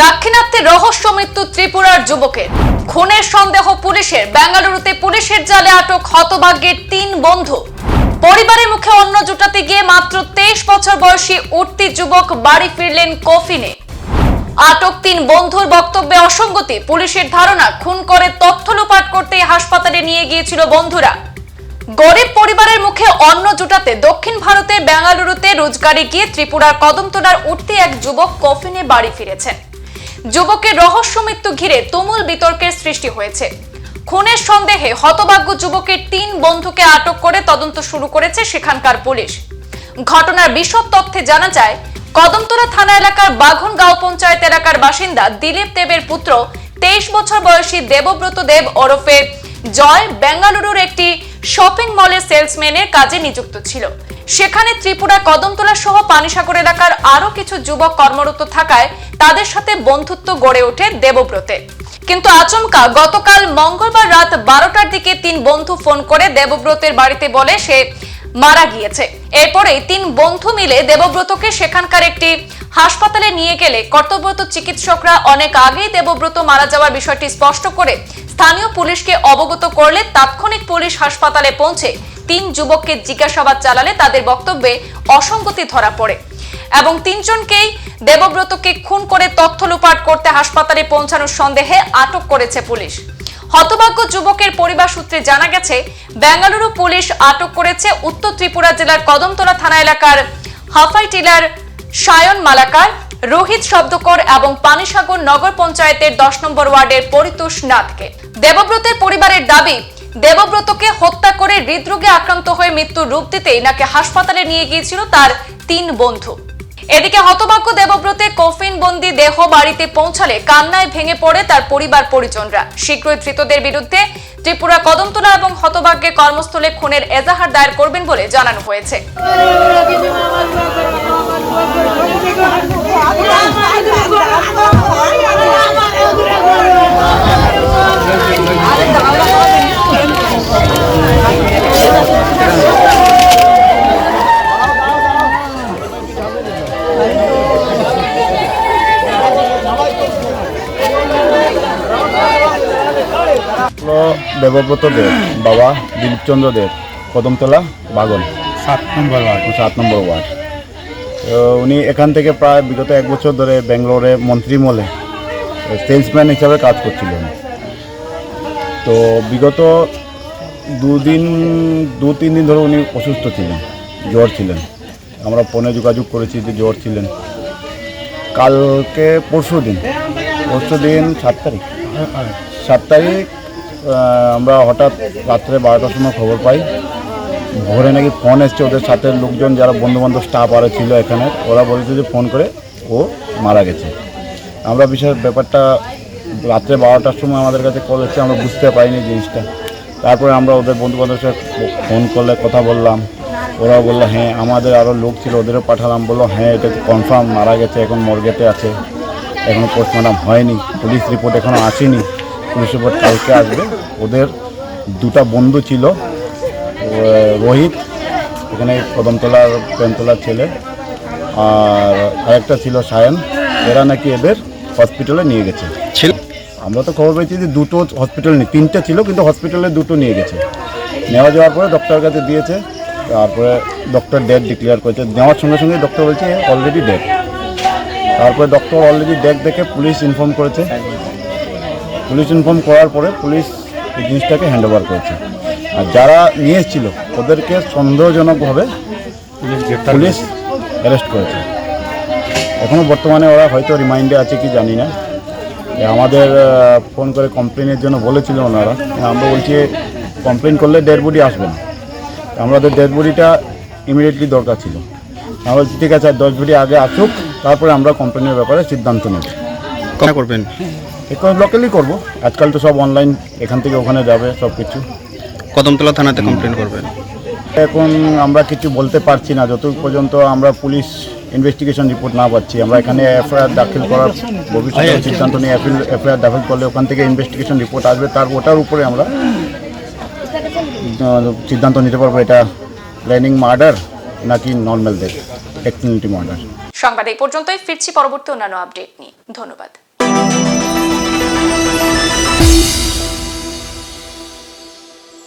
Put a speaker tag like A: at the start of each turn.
A: দাক্ষিণাত্যে রহস্য মৃত্যু ত্রিপুরার যুবকের। খুনের সন্দেহ পুলিশের। বেঙ্গালুরুতে পুলিশের জালে আটক হতভাগ্যের তিন বন্ধু। পরিবারের মুখে অন্ন জুটাতে গিয়ে মাত্র তেইশ বছর বয়সী উঠতি যুবক বাড়ি ফিরলেন কফিনে। আটক তিন বন্ধুর বক্তব্যে অসঙ্গতি। পুলিশের ধারণা, খুন করে তথ্য লোপাট করতে হাসপাতালে নিয়ে গিয়েছিল বন্ধুরা। গরিব পরিবারের মুখে অন্ন জুটাতে দক্ষিণ ভারতের বেঙ্গালুরুতে রোজগারে গিয়ে ত্রিপুরার কদমতলার উঠতি এক যুবক কফিনে বাড়ি ফিরেছেন। যুবকের রহস্য মৃত্যু ঘিরে তুমুল বিতর্কের সৃষ্টি হয়েছে। খুনের সন্দেহে হতভাগ্য যুবকের তিন বন্ধুকে আটক করে তদন্ত শুরু করেছে সেখানকার পুলিশ। ঘটনার বিশদ তথ্যে জানা যায়, কদমতলা থানা এলাকার বাঘনগাঁও পঞ্চায়েত এলাকার বাসিন্দা দিলীপ দেবের পুত্র তেইশ বছর বয়সী দেবব্রত দেব ওরফে জয় বেঙ্গালুরুর একটি শপিং মলের সেলসম্যানের কাজে নিযুক্ত ছিল। সেখানে ত্রিপুরা কদমতলা সহ পানিসাগর এলাকার আরও কিছু যুবক কর্মরত থাকায় তাদের সাথে বন্ধুত্ব গড়ে ওঠে দেবব্রতে। কিন্তু আচমকা গতকাল মঙ্গলবার রাত বারোটার দিকে তিন বন্ধু ফোন করে দেবব্রতের বাড়িতে বলে সে মারা গিয়েছে। এরপরেই তিন বন্ধু মিলে দেবব্রতকে সেখানকার একটি হাসপাতালে নিয়ে গেলে কর্তব্যরত চিকিৎসকরা অনেক আগেই দেবব্রত মারা যাওয়ার বিষয়টি স্পষ্ট করে স্থানীয় পুলিশকে অবগত করলে তাৎক্ষণিক পুলিশ হাসপাতালে পৌঁছে তিন যুবককে জিজ্ঞাসাবাদ চালালে তাদের বক্তব্যে অসঙ্গতি ধরা পড়ে। এবং তিনজনকেই দেবব্রতকে খুন করে তথ্য লুপাট করতে হাসপাতালে পৌঁছানোর সন্দেহে আটক করেছে পুলিশ। হতভাগ্য যুবকের পরিবার সূত্রে জানা গেছে, বেঙ্গালুরু পুলিশ আটক করেছে উত্তর ত্রিপুরা জেলার কদমতলা থানা এলাকার হাফাইটিলার সায়ন মালাকার, রোহিত শব্দকর এবং পানিসাগর নগর পঞ্চায়েতের দশ নম্বর ওয়ার্ডের পরিতোষ নাথকে। দেবব্রতের পরিবারের দাবি দেবব্রতকে হত্যা করে হৃদরোগে আক্রান্ত হয়ে মৃত্যুর রূপ দিতেই নাকি হাসপাতালে নিয়ে গিয়েছিল তার তিন বন্ধু। এদিকে হতভাগ্য দেবব্রতের কফিন বন্দি দেহ বাড়িতে পৌঁছালে কান্নায় ভেঙে পড়ে তার পরিবার পরিজনরা। শীঘ্রই ধৃতদের বিরুদ্ধে ত্রিপুরা কদমতলা এবং হতভাগ্যের কর্মস্থলে খুনের এজাহার দায়ের করবেন বলে জানানো হয়েছে।
B: হলো দেবব্রত দেব বাবা দিলীপচন্দ্র দেব কদমতলা বাগন
C: সাত নম্বর ওয়ার্ড।
B: সাত নম্বর ওয়ার্ড। তো উনি এখান থেকে প্রায় বিগত এক বছর ধরে ব্যাঙ্গালোরে মন্ত্রীমলে সেলসম্যান হিসাবে কাজ করছিলেন। তো বিগত দুদিন দু তিন দিন ধরে উনি অসুস্থ ছিলেন জ্বর ছিলেন। আমরা ফোনে যোগাযোগ করেছি যে জ্বর ছিলেন। কালকে পরশু দিন পরশু দিন সাত তারিখ। সাত তারিখ আমরা হঠাৎ রাত্রে বারোটার সময় খবর পাই। ভোরে নাকি ফোন এসছে ওদের সাথে লোকজন যারা বন্ধুবান্ধব স্টাফ আরও ছিল এখানে, ওরা বলেছে যে ফোন করে ও মারা গেছে। আমরা বিশেষ ব্যাপারটা রাত্রে বারোটার সময় আমাদের কাছে কল এসছে, আমরা বুঝতে পারিনি জিনিসটা। তারপরে আমরা ওদের বন্ধুবান্ধবের সাথে ফোন করলে কথা বললাম। ওরা বলল হ্যাঁ আমাদের আরও লোক ছিল, ওদেরও পাঠালাম। বলল হ্যাঁ এটা কনফার্ম মারা গেছে, এখন মর্গেতে আছে। এখনও পোস্টমর্টম হয়নি পুলিশ রিপোর্ট এখনও আসেনি। পুলিশ রিপোর্ট কালকে আসবে। ওদের দুটা বন্ধু ছিল রোহিত এখানে কদমতলার প্রেমতলার ছেলে আর আরেকটা ছিল সায়ন। এরা নাকি এদের হসপিটালে নিয়ে গেছে।
C: ছিল?
B: আমরা তো খবর পেয়েছি যে দুটো হসপিটাল নেই। তিনটে ছিল কিন্তু হসপিটালে দুটো নিয়ে গেছে। নেওয়া যাওয়ার পরে ডক্টরের কাছে দিয়েছে তারপরে ডক্টর ডেট ডিক্লেয়ার করেছে। নেওয়ার সঙ্গে সঙ্গে ডক্টর বলছে অলরেডি ডেট তারপরে ডক্টর অলরেডি ডেট দেখে পুলিশ ইনফর্ম করেছে। পুলিশ ইনফর্ম করার পরে পুলিশ এই জিনিসটাকে হ্যান্ড ওভার করেছে। আর যারা নিয়ে এসেছিল ওদেরকে সন্দেহজনকভাবে
C: পুলিশ গ্রেপ্তার
B: পুলিশ অ্যারেস্ট করেছে। এখনও বর্তমানে ওরা হয়তো রিমাইন্ডে আছে কি জানি না। আমাদের ফোন করে কমপ্লেনের জন্য বলেছিল ওনারা। আমরা বলছি কমপ্লেন করলে ডেড বডি আসবে না। আমাদের ডেড বডিটা ইমিডিয়েটলি দরকার ছিল। আমরা বলছি ঠিক আছে আর দশ বডি আগে আসুক তারপরে আমরা কমপ্লেনের ব্যাপারে সিদ্ধান্ত নেব।
C: কথা করবেন?
B: এখন লোকালি করব। আজকাল তো সব অনলাইন এখান থেকে ওখানে যাবে সব কিছু।
C: কদমতলা থানাতে কমপ্লেন করবেন?
B: এখন আমরা কিছু বলতে পারছি না যত পর্যন্ত আমরা পুলিশ ইনভেস্টিগেশন রিপোর্ট না পাচ্ছি আমরা এখানে এফআইআর দাখিল করার ভবিষ্যতে সিদ্ধান্ত নিয়ে এফআইআর দাখিল করলে ওখান থেকে ইনভেস্টিগেশন রিপোর্ট আসবে তার ওটার উপরে আমরা সিদ্ধান্ত নিতে পারব এটা প্ল্যানিং মার্ডার নাকি নর্মাল ডেথ অ্যাক্সিডেন্টি মার্ডার
A: সংবাদ এই পর্যন্তই ফিরছি পরবর্তী অন্যান্য আপডেট নিয়ে। ধন্যবাদ।